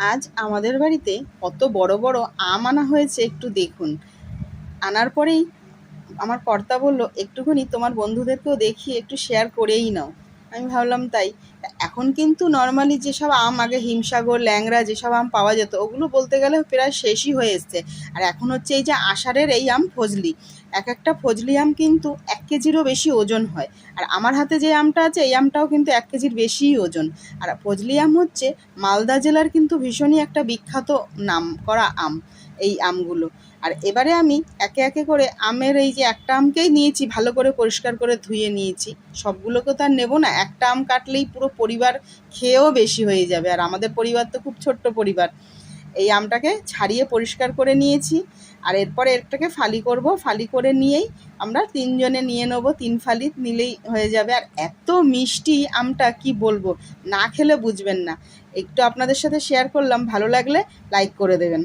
আজ আমাদের বাড়িতে কত বড় বড় আম আনা হয়েছে একটু দেখুন। আনার পরেই আমার কর্তা বলল, একটুখানি তোমার বন্ধুদেরকেও দেখি, একটু শেয়ার করেই নাও। আমি ভাবলাম, তাই। এখন কিন্তু নর্মালি যেসব আম, আগে হিমসাগর, ল্যাংড়া যেসব আম পাওয়া যেত, ওগুলো বলতে গেলে প্রায় শেষই হয়ে এসছে। আর এখন হচ্ছে এই যে আষাঢ়ের এই আম ফজলি, এক একটা ফজলি আম কিন্তু এক কেজিরও বেশি ওজন হয়। আর আমার হাতে যে আমটা আছে, এই আমটাও কিন্তু এক কেজির বেশিই ওজন। আর ফজলি আম হচ্ছে মালদা জেলার কিন্তু ভীষণই একটা বিখ্যাত নাম করা আম, এই আমগুলো। আর এবারে আমি একে একে করে আমের এই যে একটা আমকেই নিয়েছি, ভালো করে পরিষ্কার করে ধুয়ে নিয়েছি। সবগুলোকে তো আর নেব না, একটা আম কাটলেই পুরো পরিবার খেয়েও বেশি হয়ে যাবে। আর আমাদের পরিবার তো খুব ছোট্ট পরিবার। এই আমটাকে ছাড়িয়ে পরিষ্কার করে নিয়েছি। আর এরপরে এরটাকে ফালি করব। ফালি করে নিয়েই আমরা তিনজনে নিয়ে নেব। তিন ফালি নিলেই হয়ে যাবে। আর এত মিষ্টি আমটা, কি বলব? না খেলে বুঝবেন না। একটু আপনাদের সাথে শেয়ার করলাম। ভালো লাগলে লাইক করে দেবেন।